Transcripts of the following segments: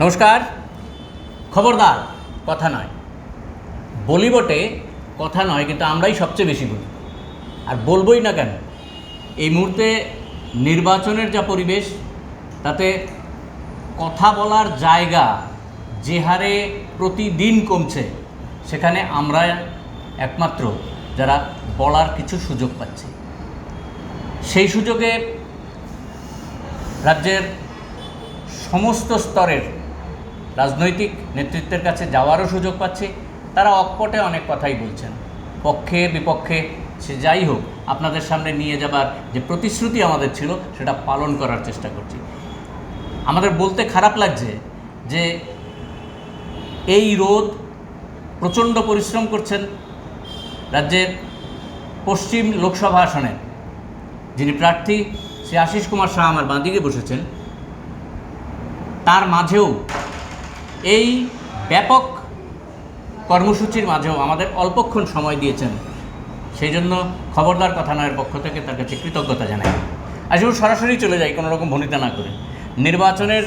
নমস্কার। খবরদার, কথা নয়। বলি বটে, কথা নয়, কিন্তু আমরাই সবচেয়ে বেশি বলি। আর বলবই না কেন, এই মুহূর্তে নির্বাচনের যা পরিবেশ, তাতে কথা বলার জায়গা যে হারে প্রতিদিন কমছে, সেখানে আমরা একমাত্র যারা বলার কিছু সুযোগ পাচ্ছি। সেই সুযোগে রাজ্যের সমস্ত স্তরের রাজনৈতিক নেতৃত্বের কাছে যাওয়ারও সুযোগ পাচ্ছি। তারা অকপটে অনেক কথাই বলছেন। পক্ষে, বিপক্ষে, সে যাই হোক, আপনাদের সামনে নিয়ে যাবার যে প্রতিশ্রুতি আমাদের ছিল, সেটা পালন করার চেষ্টা করছি। আমাদের বলতে খারাপ লাগছে যে এই রোদ প্রচণ্ড পরিশ্রম করছেন রাজ্যের পশ্চিম লোকসভা আসনের যিনি প্রার্থী, শ্রী আশিস কুমার শাহ আমার বাঁদিকে বসেছেন। তার মাঝেও এই ব্যাপক কর্মসূচির মাঝেও আমাদের অল্পক্ষণ সময় দিয়েছেন। সেই জন্য খবরদার কথা নয়ের পক্ষ থেকে তার কাছে কৃতজ্ঞতা জানাই। আসলে সরাসরি চলে যাই, কোনো রকম ভনিতা না করে। নির্বাচনের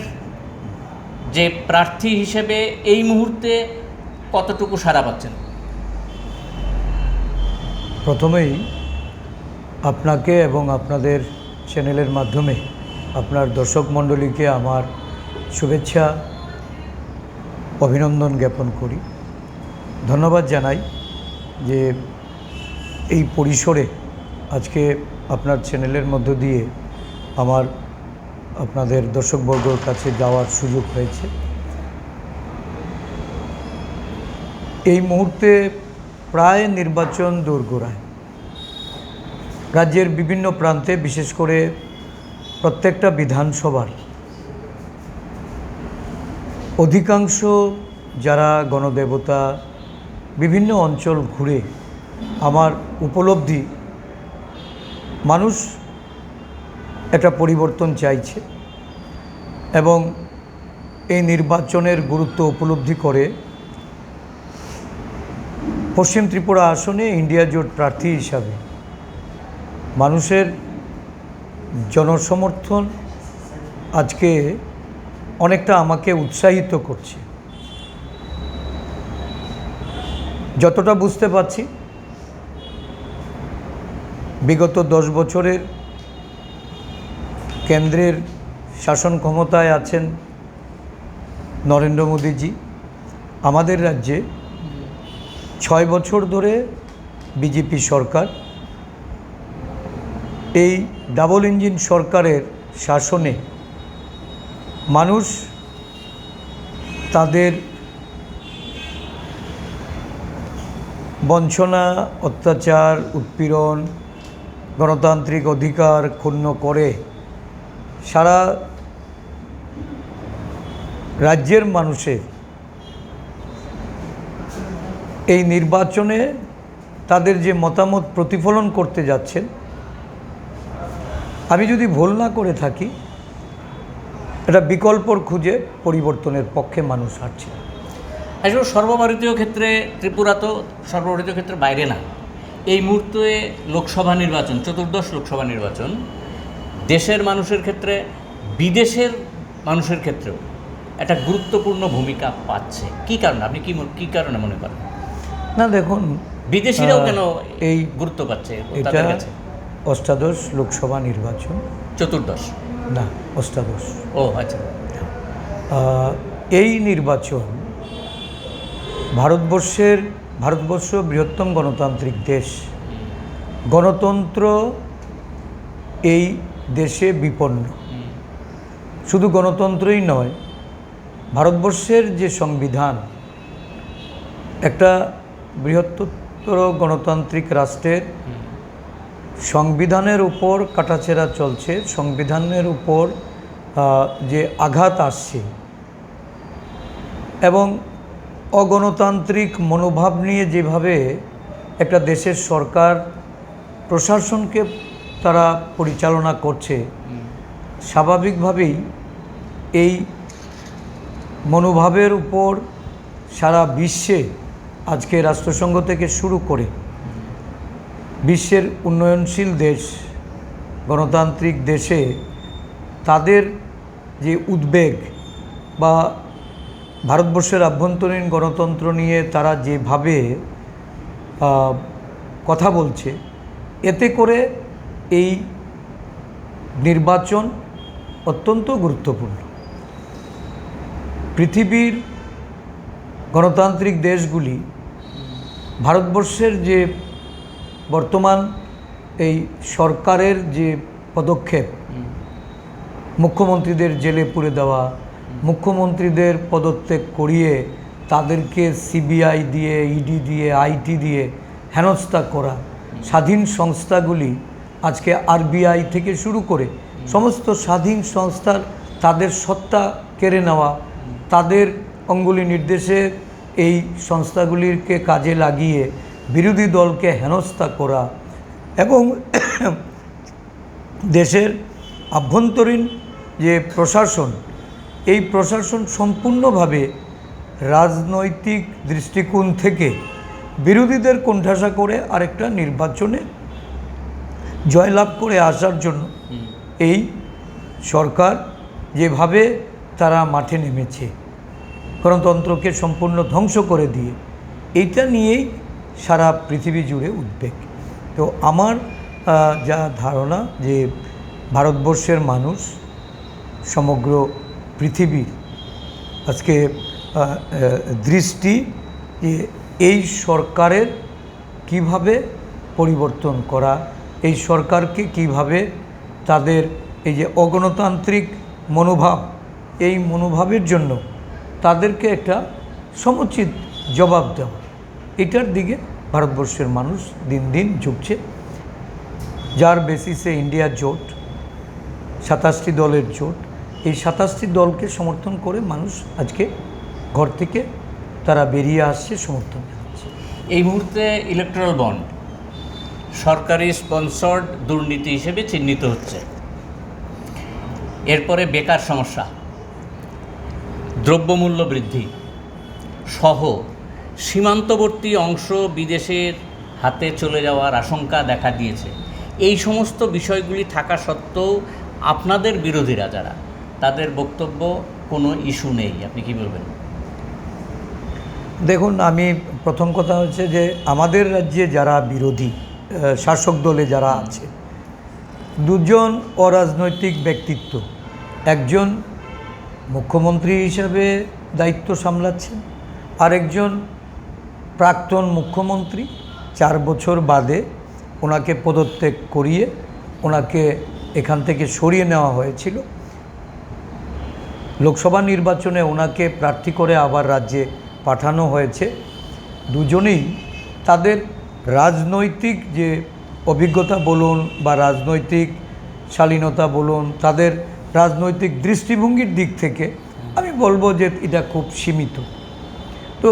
যে প্রার্থী হিসেবে এই মুহূর্তে কতটুকু সাড়া পাচ্ছেন? প্রথমেই আপনাকে এবং আপনাদের চ্যানেলের মাধ্যমে আপনার দর্শক মণ্ডলীকে আমার শুভেচ্ছা অভিনন্দন জ্ঞাপন করি। ধন্যবাদ জানাই যে এই পরিসরে আজকে আপনার চ্যানেলের মধ্য দিয়ে আমার আপনাদের দর্শকবর্গর কাছে যাওয়ার সুযোগ হয়েছে। এই মুহূর্তে প্রায় নির্বাচন দোরগোড়ায়। রাজ্যের বিভিন্ন প্রান্তে বিশেষ করে প্রত্যেকটা বিধানসভার অধিকাংশ যারা গণদেবতা বিভিন্ন অঞ্চল ঘুরে আমার উপলব্ধি, মানুষ একটা পরিবর্তন চাইছে এবং এই নির্বাচনের গুরুত্ব উপলব্ধি করে পশ্চিম ত্রিপুরা আসনে ইন্ডিয়া জোট প্রার্থী হিসাবে মানুষের জনসমর্থন আজকে অনেকটা আমাকে উৎসাহিত করছে। যতটা বুঝতে পারছি, বিগত দশ বছরের কেন্দ্রের শাসন ক্ষমতায় আছেন নরেন্দ্র মোদীজি। আমাদের রাজ্যে ছয় বছর ধরে বিজেপি সরকার, এই ডাবল ইঞ্জিন সরকারের শাসনে মানুষ তাদের বঞ্চনা, অত্যাচার, উৎপীড়ন, গণতান্ত্রিক অধিকার ক্ষুণ্ণ করে সারা রাজ্যের মানুষের এই নির্বাচনে তাদের যে মতামত প্রতিফলন করতে যাচ্ছেন, আমি যদি ভুল না করে থাকি এটা বিকল্পর খুঁজে পরিবর্তনের পক্ষে মানুষ হাঁটছে আসলে সর্বভারতীয় ক্ষেত্রে ত্রিপুরা তো সর্বভারতীয় ক্ষেত্রে বাইরে না। এই মুহূর্তে লোকসভা নির্বাচন চতুর্দশ লোকসভা নির্বাচন দেশের মানুষের ক্ষেত্রে বিদেশের মানুষের ক্ষেত্রেও একটা গুরুত্বপূর্ণ ভূমিকা পাচ্ছে। কি কারণে? আপনি কি কি কারণে মনে করেন? না দেখুন বিদেশিরাও কেন এই এই গুরুত্ব পাচ্ছে এটা অষ্টাদশ লোকসভা নির্বাচন। চতুর্দশ। না অষ্টাদশ ও আচ্ছা। এই নির্বাচন ভারতবর্ষের ভারতবর্ষ বৃহত্তম গণতান্ত্রিক দেশ। গণতন্ত্র এই দেশে বিপন্ন। শুধু গণতন্ত্রই নয় ভারতবর্ষের যে সংবিধান একটা বৃহত্তর গণতান্ত্রিক রাষ্ট্রের সংবিধানের উপর কাটাছেড়া চলছে। সংবিধানের উপর যে আঘাত আসছে এবং অগণতান্ত্রিক মনোভাব নিয়ে যেভাবে একটা দেশের সরকার প্রশাসনকে তারা পরিচালনা করছে, স্বাভাবিকভাবেই এই মনোভাবের উপর সারা বিশ্বে আজকে রাষ্ট্রসংঘ থেকে শুরু করে বিশ্বের উন্নয়নশীল দেশ, গণতান্ত্রিক দেশে তাদের যে উদ্বেগ বা ভারতবর্ষের আভ্যন্তরীণ গণতন্ত্র নিয়ে তারা যেভাবে কথা বলছে, এতে করে এই নির্বাচন অত্যন্ত গুরুত্বপূর্ণ। পৃথিবীর গণতান্ত্রিক দেশগুলি ভারতবর্ষের যে বর্তমান এই সরকারের যে পদক্ষেপ, মুখ্যমন্ত্রীদের জেলে পুরে দেওয়া, মুখ্যমন্ত্রীদের পদত্যাগ করিয়ে তাদেরকে সিবিআই দিয়ে, ইডি দিয়ে, আইটি দিয়ে হেনস্থা করা, স্বাধীন সংস্থাগুলি আজকে আরবিআই থেকে শুরু করে সমস্ত স্বাধীন সংস্থার তাদের সত্তা কেড়ে নেওয়া, তাদের অঙ্গুলি নির্দেশে এই সংস্থাগুলিকে কাজে লাগিয়ে বিরোধী দলকে হেনস্থা করা এবং দেশের আভ্যন্তরীণ যে প্রশাসন এই প্রশাসন সম্পূর্ণভাবে রাজনৈতিক দৃষ্টিকোণ থেকে বিরোধীদের কোণঠাসা করে আরেকটা নির্বাচনে জয়লাভ করে আসার জন্য এই সরকার যেভাবে তারা মাঠে নেমেছে গণতন্ত্রকে সম্পূর্ণ ধ্বংস করে দিয়ে এইটা নিয়েই সারা পৃথিবী জুড়ে উদ্বেগ। তো আমার যা ধারণা যে ভারতবর্ষের মানুষ সমগ্র পৃথিবীর আজকে দৃষ্টি যে এই সরকারের কীভাবে পরিবর্তন করা, এই সরকারকে কীভাবে তাদের এই যে অগণতান্ত্রিক মনোভাব, এই মনোভাবের জন্য তাদেরকে একটা সমুচিত জবাব দেওয়া। এটার দিকে ভারতবর্ষের মানুষ দিন দিন ঝুঁকছে। যার বেসিসে ইন্ডিয়া জোট, সাতাশটি দলের জোট। এই সাতাশটি দলকে সমর্থন করে মানুষ আজকে ঘর থেকে তারা বেরিয়ে আসছে, সমর্থন জানাচ্ছে। এই মুহূর্তে ইলেকট্রাল বন্ড সরকারি স্পন্সর্ড দুর্নীতি হিসেবে চিহ্নিত হচ্ছে। এরপরে বেকার সমস্যা, দ্রব্যমূল্য বৃদ্ধি, সহ সীমান্তবর্তী অংশ বিদেশের হাতে চলে যাওয়ার আশঙ্কা দেখা দিয়েছে। এই সমস্ত বিষয়গুলি থাকা সত্ত্বেও আপনাদের বিরোধীরা যারা, তাদের বক্তব্য কোনো ইস্যু নেই। আপনি কি বলবেন? দেখুন, আমি প্রথম কথা হচ্ছে যে আমাদের রাজ্যে যারা বিরোধী শাসক দলে যারা আছে, দুজন অরাজনৈতিক ব্যক্তিত্ব, একজন মুখ্যমন্ত্রী হিসাবে দায়িত্ব সামলাচ্ছেন, আরেকজন প্রাক্তন মুখ্যমন্ত্রী চার বছর বাদে ওনাকে পদত্যাগ করিয়ে ওনাকে এখান থেকে সরিয়ে নেওয়া হয়েছিল। লোকসভা নির্বাচনে ওনাকে প্রার্থী করে আবার রাজ্যে পাঠানো হয়েছে। দুজনেই তাদের রাজনৈতিক যে অভিজ্ঞতা বলুন বা রাজনৈতিক শালীনতা বলুন, তাদের রাজনৈতিক দৃষ্টিভঙ্গির দিক থেকে আমি বলব যে এটা খুব সীমিত। তো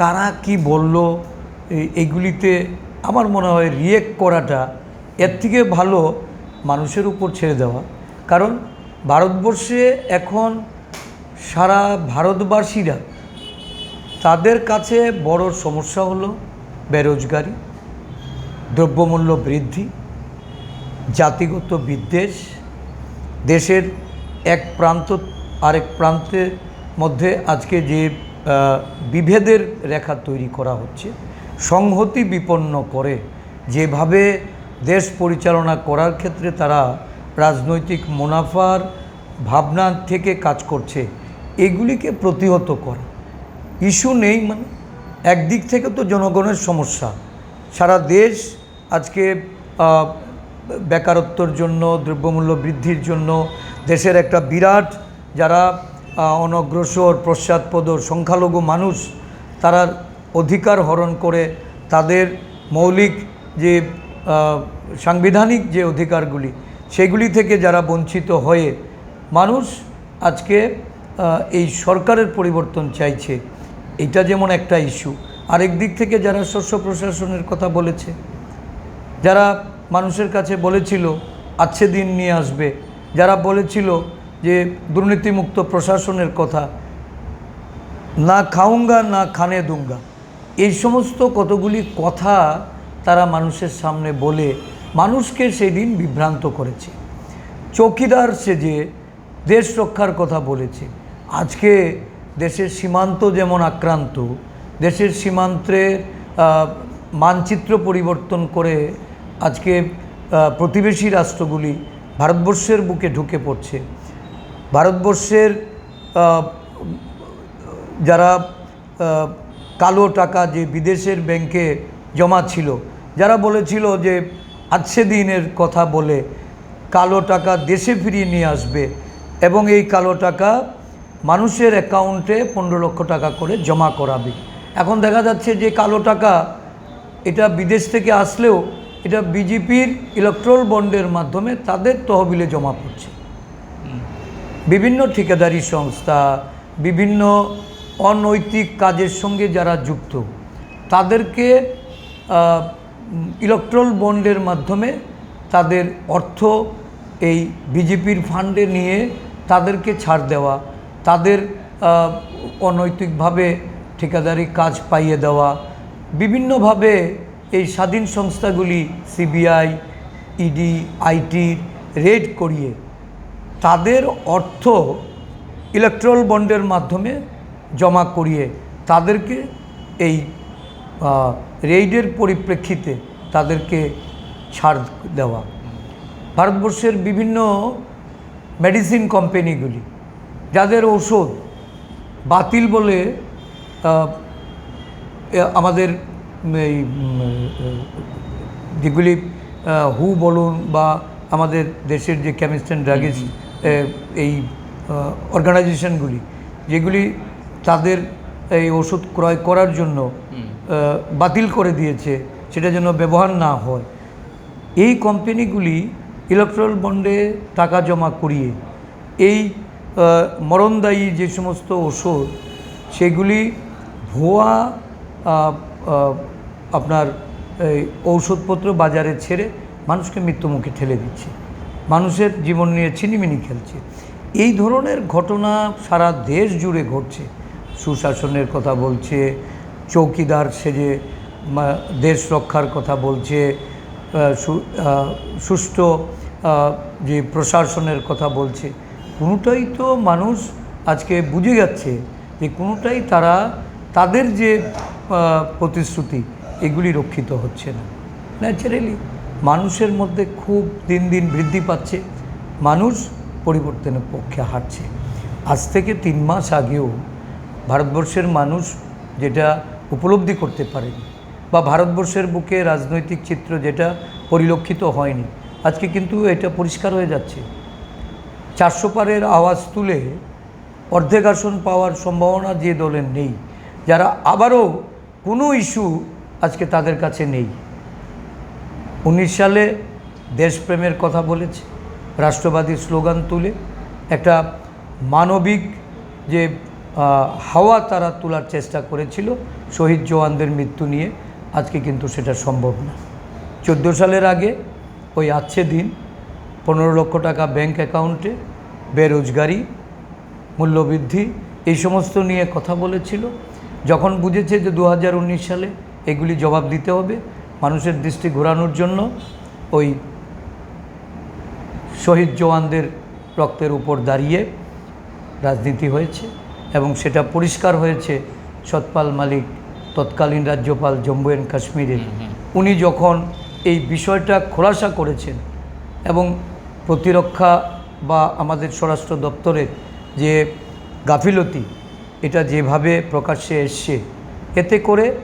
তারা কি বলল? এইগুলিতে আমার মনে হয় রিয়েক্ট করাটা এর থেকে ভালো মানুষের উপর ছেড়ে দেওয়া। কারণ ভারতবর্ষে এখন সারা ভারতবাসীরা তাদের কাছে বড় সমস্যা হলো বেরোজগারি, দ্রব্যমূল্য বৃদ্ধি, জাতিগত বিদ্বেষ, দেশের এক প্রান্ত আরেক প্রান্তের মধ্যে আজকে যে বিভেদের রেখা তৈরি করা হচ্ছে। সংহতি বিপন্ন করে। যেভাবে দেশ পরিচালনা করার ক্ষেত্রে তারা রাজনৈতিক মুনাফার ভাবনা থেকে কাজ করছে, এগুলিকে প্রতিহত করা। ইস্যু নেই মানে। একদিক থেকে তো জনগণের সমস্যা। সারা দেশ আজকে বেকারত্বর জন্য, দ্রব্যমূল্য বৃদ্ধির জন্য দেশের একটা বিরাট যারা অনগ্রসর, পশ্চাৎপদ, সংখ্যালঘু মানুষ তারা অধিকার হরণ করে তাদের মৌলিক যে সাংবিধানিক যে অধিকারগুলি, সেগুলি থেকে যারা বঞ্চিত হয়ে মানুষ আজকে এই সরকারের পরিবর্তন চাইছে, এটা যেমন একটা ইস্যু আরেক দিক থেকে যারা শস্য প্রশাসনের কথা বলেছে, যারা মানুষের কাছে বলেছিল আচ্ছে দিন নিয়ে আসবে। যারা বলেছিল যে দুর্নীতিমুক্ত প্রশাসনের কথা, না খাউঙ্গা না খানে দুঙ্গা। এই সমস্ত কতগুলি কথা তারা মানুষের সামনে বলে মানুষকে সেদিন বিভ্রান্ত করেছে। চৌকিদার সেজে দেশ রক্ষার কথা বলেছে, আজকে দেশের সীমান্ত যেমন আক্রান্ত, দেশের সীমান্তের মানচিত্র পরিবর্তন করে আজকে প্রতিবেশী রাষ্ট্রগুলি ভারতবর্ষের বুকে ঢুকে পড়ছে। ভারতবর্ষের যারা কালো টাকা যে বিদেশের ব্যাংকে জমা ছিল, যারা বলেছিল যে আজকে দিনের কথা বলে কালো টাকা দেশে ফিরিয়ে নিয়ে আসবে এবং এই কালো টাকা মানুষের অ্যাকাউন্টে পনেরো লক্ষ টাকা করে জমা করাবে। এখন দেখা যাচ্ছে যে কালো টাকা এটা বিদেশ থেকে আসলেও এটা বিজেপির ইলেকট্রল বন্ডের মাধ্যমে তাদের তহবিলে জমা পড়ছে। বিভিন্ন ঠিকাদারি সংস্থা, বিভিন্ন অনৈতিক কাজের সঙ্গে যারা যুক্ত, তাদেরকে ইলেকট্রল বন্ডের মাধ্যমে তাদের অর্থ এই বিজেপির ফান্ডে নিয়ে তাদেরকে ছাড় দেওয়া, তাদের অনৈতিকভাবে ঠিকাদারি কাজ পাইয়ে দেওয়া, বিভিন্নভাবে এই স্বাধীন সংস্থাগুলি, সিবিআই, ইডি, আইটি, রেড করিয়ে তাদের অর্থ ইলেকট্রল বন্ডের মাধ্যমে জমা করিয়ে তাদেরকে এই রেইডের পরিপ্রেক্ষিতে তাদেরকে ছাড় দেওয়া। ভারতবর্ষের বিভিন্ন মেডিসিন কোম্পানিগুলি যাদের ঔষধ বাতিল বলে আমাদের এই যেগুলি হু বলুন বা আমাদের দেশের যে কেমিস্ট ড্রাগিস্ট এই অর্গানাইজেশনগুলি যেগুলি তাদের এই ওষুধ ক্রয় করার জন্য বাতিল করে দিয়েছে সেটা যেন ব্যবহার না হয়। এই কোম্পানিগুলি ইলেকট্রাল বন্ডে টাকা জমা করিয়ে এই মরণদায়ী যে সমস্ত ওষুধ সেগুলি ভুয়া আপনার এই ঔষধপত্র বাজারে ছেড়ে মানুষকে মৃত্যুমুখে ঠেলে দিচ্ছে। মানুষের জীবন নিয়ে ছিনিমিনি খেলছে। এই ধরনের ঘটনা সারা দেশ জুড়ে ঘটছে। সুশাসনের কথা বলছে, চৌকিদার সেজে দেশ রক্ষার কথা বলছে সুষ্ঠু যে প্রশাসনের কথা বলছে, কোনোটাই তো মানুষ আজকে বুঝে যাচ্ছে যে কোনোটাই তারা তাদের যে প্রতিশ্রুতি, এগুলি রক্ষিত হচ্ছে না। ন্যাচারালি মানুষের মধ্যে খুব দিন দিন বৃদ্ধি পাচ্ছে, মানুষ পরিবর্তনের পক্ষে হাঁটছে। আজ থেকে তিন মাস আগেও ভারতবর্ষের মানুষ যেটা উপলব্ধি করতে পারেনি বা ভারতবর্ষের বুকে রাজনৈতিক চিত্র যেটা পরিলক্ষিত হয়নি, আজকে কিন্তু এটা পরিষ্কার হয়ে যাচ্ছে। চারশো পারের আওয়াজ তুলে অর্ধেক আসন পাওয়ার সম্ভাবনা যে দলের নেই, যারা আবারও কোনো ইস্যু আজকে তাদের কাছে নেই। উনিশ সালে দেশপ্রেমের কথা বলেছে, রাষ্ট্রবাদী স্লোগান তুলে, একটা মানবিক যে হাওয়া তারা তোলার চেষ্টা করেছিল শহীদ জওয়ানদের মৃত্যু নিয়ে, আজকে কিন্তু সেটা সম্ভব না। চোদ্দ সালের আগে ওই আছে দিন পনেরো লক্ষ টাকা ব্যাংক অ্যাকাউন্টে বেরোজগারি, মূল্যবৃদ্ধি, এই সমস্ত নিয়ে কথা বলেছিল। যখন বুঝেছে যে দু হাজার উনিশ সালে এগুলি জবাব দিতে হবে মানুষের দৃষ্টি ঘোরানোর জন্য ওই শহীদ জওয়ানদের রক্তের উপর দাঁড়িয়ে রাজনীতি হয়েছে এবং সেটা পরিষ্কার হয়েছে সতপাল মালিক তৎকালীন রাজ্যপাল জম্মু অ্যান্ড কাশ্মীরের। উনি যখন এই বিষয়টা খোলাসা করেছেন এবং প্রতিরক্ষা বা আমাদের স্বরাষ্ট্র দপ্তরের যে গাফিলতি এটা যেভাবে প্রকাশ্যে এসছে এতে করে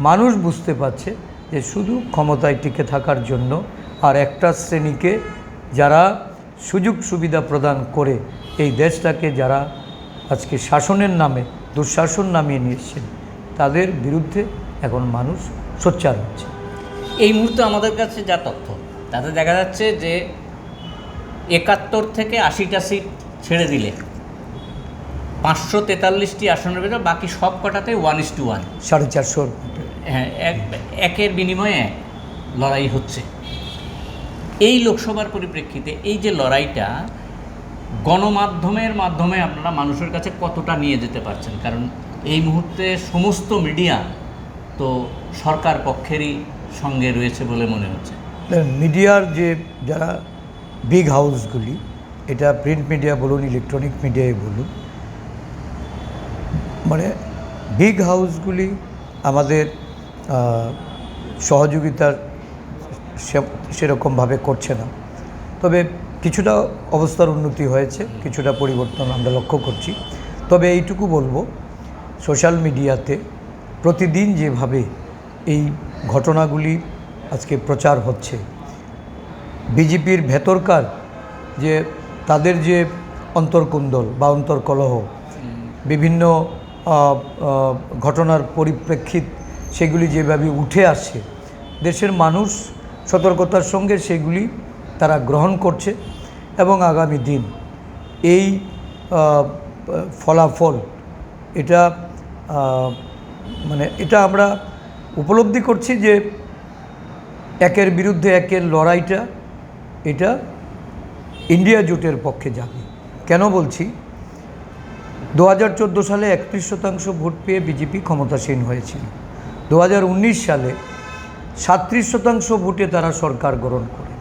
মানুষ বুঝতে পারছে যে শুধু ক্ষমতায় টিকে থাকার জন্য আর একটা শ্রেণীকে যারা সুযোগ সুবিধা প্রদান করে এই দেশটাকে যারা আজকে শাসনের নামে দুঃশাসন নামিয়ে নিয়ে এসছেন তাদের বিরুদ্ধে এখন মানুষ সোচ্চার হচ্ছে। এই মুহূর্তে আমাদের কাছে যা তথ্য তাতে দেখা যাচ্ছে যে একাত্তর থেকে আশিটা সিট ছেড়ে দিলে পাঁচশো তেতাল্লিশটি আসনের বাকি সব কটাতে ওয়ান ইস টু ওয়ান সাড়ে চারশোর হ্যাঁ এক, একের বিনিময়ে এক লড়াই হচ্ছে। এই লোকসভার পরিপ্রেক্ষিতে এই যে লড়াইটা, গণমাধ্যমের মাধ্যমে আপনারা মানুষের কাছে কতটা নিয়ে যেতে পারছেন? কারণ এই মুহূর্তে সমস্ত মিডিয়া তো সরকার পক্ষেরই সঙ্গে রয়েছে বলে মনে হচ্ছে। মিডিয়ার যে যারা বিগ হাউসগুলি এটা প্রিন্ট মিডিয়া বলুন ইলেকট্রনিক মিডিয়ায় বলুন মানে বিগ হাউসগুলি আমাদের সহযোগিতার সেরকমভাবে করছে না। তবে কিছুটা অবস্থার উন্নতি হয়েছে, কিছুটা পরিবর্তন আমরা লক্ষ্য করছি। তবে এইটুকু বলব, সোশ্যাল মিডিয়াতে প্রতিদিন যেভাবে এই ঘটনাগুলি আজকে প্রচার হচ্ছে, বিজেপির ভেতরকার যে তাদের যে অন্তর্কুন্দল বা অন্তর্কলহ, বিভিন্ন ঘটনার পরিপ্রেক্ষিত সেগুলি যেভাবে উঠে আসছে, দেশের মানুষ সতর্কতার সঙ্গে সেগুলি তারা গ্রহণ করছে এবং আগামী দিন এই ফলাফল এটা মানে এটা আমরা উপলব্ধি করছি যে একের বিরুদ্ধে একের লড়াইটা এটা ইন্ডিয়া জোটের পক্ষে যাবে। কেন বলছি? দু হাজার চোদ্দ সালে একত্রিশ শতাংশ ভোট পেয়ে বিজেপি ক্ষমতাসীন হয়েছিল। উনিশ সালে সাতত্রিশ শতাংশ ভোটে তারা সরকার গ্রহণ করে।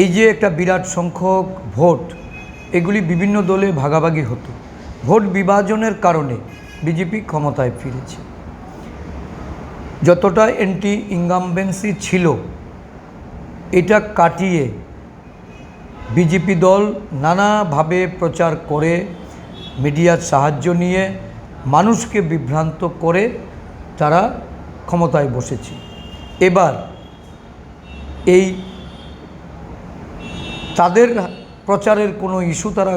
এই যে একটা বিরাট সংখ্যক ভোট, এগুলি বিভিন্ন দলে ভাগাভাগি হতো। ভোট বিভাজনের কারণে বিজেপি ক্ষমতায় ফিরেছে। যতটা অ্যান্টি ইনকামবেন্সি ছিল, এটা কাটিয়ে বিজেপি দল নানাভাবে প্রচার করে, মিডিয়ার সাহায্য নিয়ে মানুষকে বিভ্রান্ত করে তারা ক্ষমতায় বসেছে। এবার এই তাদের প্রচারের কোনো ইস্যু তারা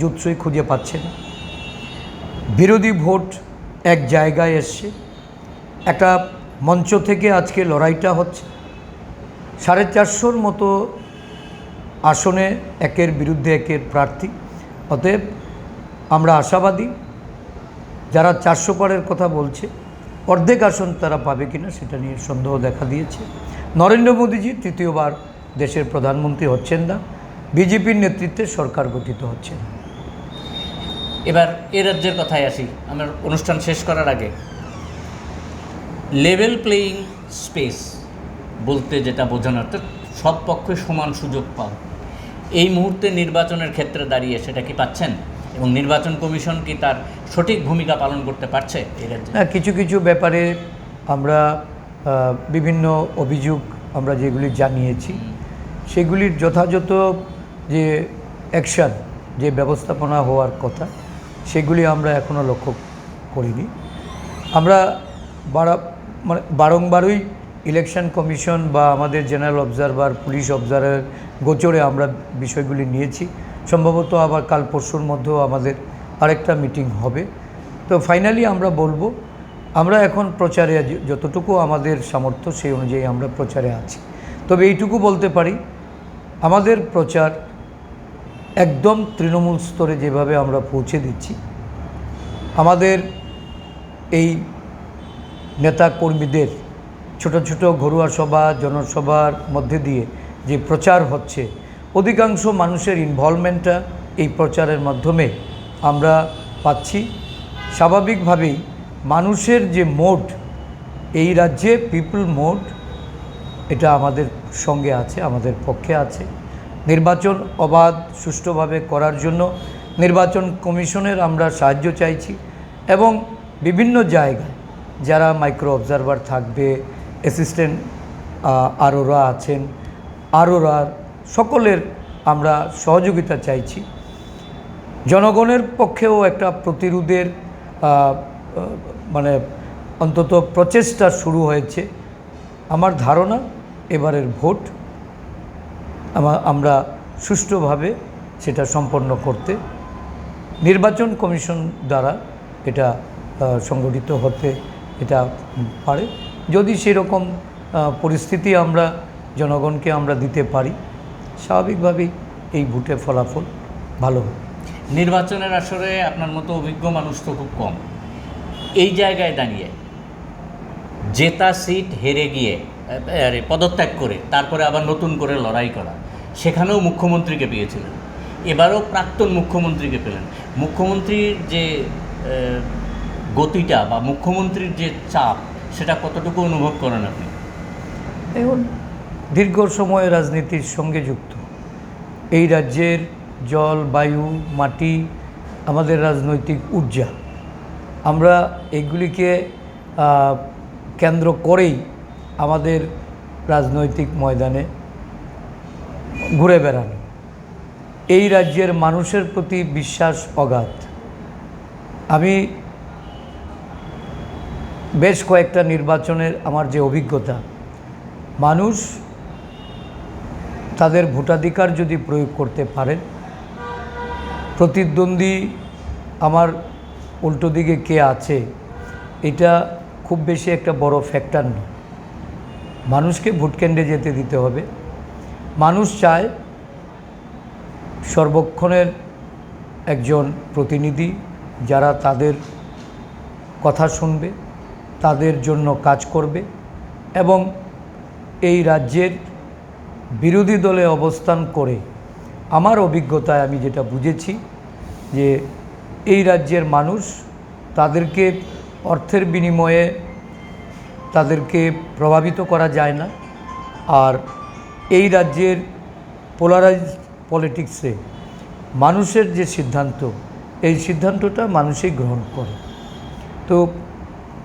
জুৎসই খুঁজে পাচ্ছে না। বিরোধী ভোট এক জায়গায় এসছে। একটা মঞ্চ থেকে আজকে লড়াইটা হচ্ছে। সাড়ে চারশোর মতো আসনে একের বিরুদ্ধে একের প্রার্থী। অতএব আমরা আশাবাদী, যারা চারশো পারের কথা বলছে অর্ধেক আসন তারা পাবে কিনা সেটা নিয়ে সন্দেহ দেখা দিয়েছে। নরেন্দ্র মোদীজি তৃতীয়বার দেশের প্রধানমন্ত্রী হচ্ছেন না। বিজেপির নেতৃত্বে সরকার গঠিত হচ্ছে। এবার এ রাজ্যের কথায় আসি। আমার অনুষ্ঠান শেষ করার আগে লেভেল প্লেয়িং স্পেস বলতে যেটা বোঝানো অর্থাৎ সব পক্ষে সমান সুযোগ পাও এই মুহূর্তে নির্বাচনের ক্ষেত্রে দাঁড়িয়ে সেটা কি পাচ্ছেন? এবং নির্বাচন কমিশন কি তার সঠিক ভূমিকা পালন করতে পারছে এই রাজ্যে? হ্যাঁ কিছু কিছু ব্যাপারে আমরা বিভিন্ন অভিযোগ আমরা যেগুলি জানিয়েছি সেগুলির যথাযথ যে অ্যাকশান যে ব্যবস্থাপনা হওয়ার কথা সেগুলি আমরা এখনও লক্ষ্য করিনি। আমরা বারা মানে বারংবারই ইলেকশন কমিশন বা আমাদের জেনারেল অবজারভার পুলিশ অবজারভার গোচরে আমরা বিষয়গুলি নিয়েছি। সম্ভবত আবার কাল পরশুর মধ্যেও আমাদের আরেকটা মিটিং হবে। তো ফাইনালি আমরা বলব, আমরা এখন প্রচারে যতটুকু আমাদের সামর্থ্য সেই অনুযায়ী আমরা প্রচারে আছি। তবে এইটুকু বলতে পারি, আমাদের প্রচার একদম তৃণমূল স্তরে যেভাবে আমরা পৌঁছে দিচ্ছি, আমাদের এই নেতা কর্মীদের ছোট ছোট ঘরোয়া সভা, জনসভার মধ্যে দিয়ে যে প্রচার হচ্ছে অধিকাংশ মানুষের ইনভলভমেন্টটা এই প্রচারের মাধ্যমে আমরা পাচ্ছি। স্বাভাবিকভাবেই মানুষের যে মোড এই রাজ্যে পিপল মোড এটা আমাদের সঙ্গে আছে, আমাদের পক্ষে আছে। নির্বাচন অবাধ, সুষ্ঠুভাবে করার জন্য নির্বাচন কমিশনের আমরা সাহায্য চাইছি এবং বিভিন্ন জায়গায় যারা মাইক্রো অবজারভার থাকবে অ্যাসিস্ট্যান্ট আরোরা আছেন, আরোরার সকলের আমরা সহযোগিতা চাইছি। জনগণের পক্ষেও একটা প্রতিরোধের মানে অন্তত প্রচেষ্টা শুরু হয়েছে। আমার ধারণা এবারের ভোট আমা- আমরা সুষ্ঠুভাবে সেটা সম্পন্ন করতে নির্বাচন কমিশন দ্বারা এটা সংগঠিত হতে এটা পারে। যদি সেরকম পরিস্থিতি আমরা জনগণকে আমরা দিতে পারি স্বাভাবিকভাবেই এই ভোটের ফলাফল ভালো হবে নির্বাচনের আসরে আপনার মতো অভিজ্ঞ মানুষ তো খুব কম। এই জায়গায় দাঁড়িয়ে জেতা সিট হেরে গিয়ে আরে, পদত্যাগ করে তারপরে আবার নতুন করে লড়াই করা সেখানেও মুখ্যমন্ত্রীকে পেয়েছিলেন। এবারও প্রাক্তন মুখ্যমন্ত্রীকে পেলেন। মুখ্যমন্ত্রীর যে গতিটা বা মুখ্যমন্ত্রীর যে চাপ সেটা কতটুকু অনুভব করেন আপনি? এখন দীর্ঘ সময় রাজনীতির সঙ্গে যুক্ত। এই রাজ্যের জল, বায়ু, মাটি আমাদের রাজনৈতিক ঊর্জা। আমরা এগুলিকে কেন্দ্র করেই আমাদের রাজনৈতিক ময়দানে ঘুরে বেড়ানো। এই রাজ্যের মানুষের প্রতি বিশ্বাস অগাধ। আমি বেশ কয়েকটা নির্বাচনের আমার যে অভিজ্ঞতা, মানুষ তাদের ভোটাধিকার যদি প্রয়োগ করতে পারেন, প্রতিদ্বন্দ্বী আমার উল্টো দিকে কে আছে, এটা খুব বেশি একটা বড় ফ্যাক্টর নয়। মানুষকে ভোট কেন্দ্রে যেতে দিতে হবে। মানুষ চায় সর্বক্ষণের একজন প্রতিনিধি যারা তাদের কথা শুনবে, তাদের জন্য কাজ করবে এবং এই রাজ্যের বিরোধী দলে অবস্থান করে আমার অভিজ্ঞতায় আমি যেটা বুঝেছি যে এই রাজ্যের মানুষ তাদেরকে অর্থের বিনিময়ে তাদেরকে প্রভাবিত করা যায় না। আর এই রাজ্যের পোলারাইজ পলিটিক্সে মানুষের যে সিদ্ধান্ত, এই সিদ্ধান্তটা মানুষই গ্রহণ করে। তো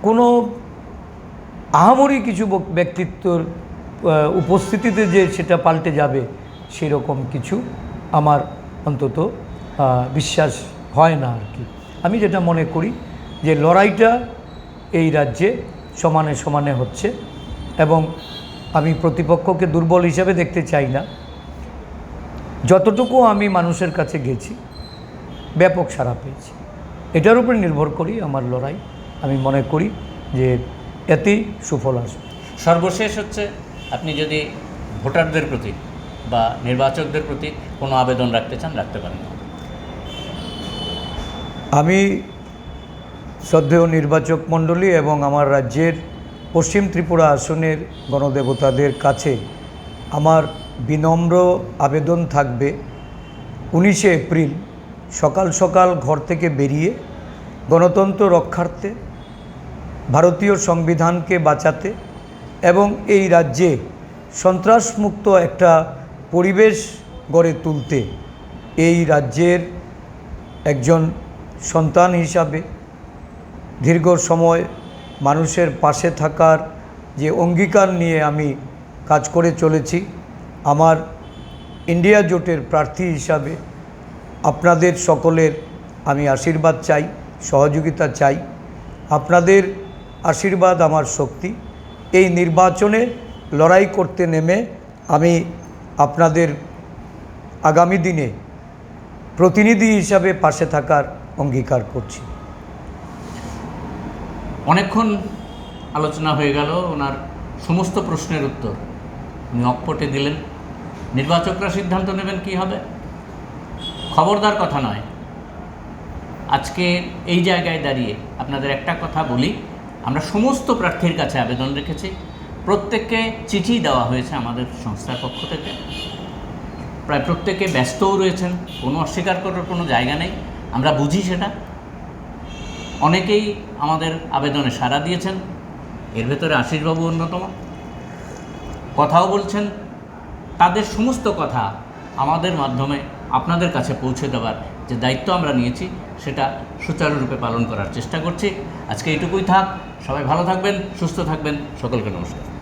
কোনো আহামরি কিছু ব্যক্তিত্বর উপস্থিতিতে যে সেটা পাল্টে যাবে, সেরকম কিছু আমার অন্তত বিশ্বাস হয় না আর কি। আমি যেটা মনে করি যে লড়াইটা এই রাজ্যে সমানে সমানে হচ্ছে এবং আমি প্রতিপক্ষকে দুর্বল হিসাবে দেখতে চাই না। যতটুকু আমি মানুষের কাছে গেছি, ব্যাপক সাড়া পেয়েছি। এটার উপর নির্ভর করি আমার লড়াই। আমি মনে করি যে এতেই সুফল আসবে। সর্বশেষ হচ্ছে আপনি যদি ভোটারদের প্রতি বা নির্বাচকদের প্রতি কোনো আবেদন রাখতে চান, রাখতে পারেন। আমি শ্রদ্ধেয় নির্বাচক মণ্ডলী এবং আমার রাজ্যের পশ্চিম ত্রিপুরা আসনের গণদেবতাদের কাছে আমার বিনম্র আবেদন থাকবে উনিশে এপ্রিল, সকাল সকাল ঘর থেকে বেরিয়ে গণতন্ত্র রক্ষার্থে, ভারতীয় সংবিধানকে বাঁচাতে এবং এই রাজ্যে সন্ত্রাসমুক্ত একটা পরিবেশ গড়ে তুলতে এই রাজ্যের একজন সন্তান হিসাবে দীর্ঘ সময় মানুষের পাশে থাকার যে অঙ্গীকার নিয়ে আমি কাজ করে চলেছি, আমার ইন্ডিয়া জোটের প্রার্থী হিসাবে আপনাদের সকলের আমি আশীর্বাদ চাই, সহযোগিতা চাই। আপনাদের আশীর্বাদ, আমার শক্তি। এই নির্বাচনে লড়াই করতে নেমে আমি আপনাদের আগামী দিনে প্রতিনিধি হিসাবে পাশে থাকার অঙ্গীকার করছি। অনেকক্ষণ আলোচনা হয়ে গেল, ওনার সমস্ত প্রশ্নের উত্তর উনি অকপটে দিলেন। নির্বাচকরা সিদ্ধান্ত নেবেন কি হবে? খবরদার কথা নয়। আজকে এই জায়গায় দাঁড়িয়ে আপনাদের একটা কথা বলি। আমরা সমস্ত প্রার্থীর কাছে আবেদন রেখেছি। প্রত্যেককে চিঠি দেওয়া হয়েছে আমাদের সংস্থার পক্ষ থেকে। প্রায় প্রত্যেকে ব্যস্তও রয়েছেন, কোনো অস্বীকার করার কোনো জায়গা নেই। আমরা বুঝি সেটা। অনেকেই আমাদের আবেদনে সাড়া দিয়েছেন। এর ভেতরে আশিসবাবু অন্যতম। কথাও বলছেন, তাদের সমস্ত কথা আমাদের মাধ্যমে আপনাদের কাছে পৌঁছে দেওয়ার যে দায়িত্ব আমরা নিয়েছি, সেটা সুচারুরূপে পালন করার চেষ্টা করছি। আজকে এটুকুই থাক। সবাই ভালো থাকবেন সুস্থ থাকবেন সকলকে নমস্কার।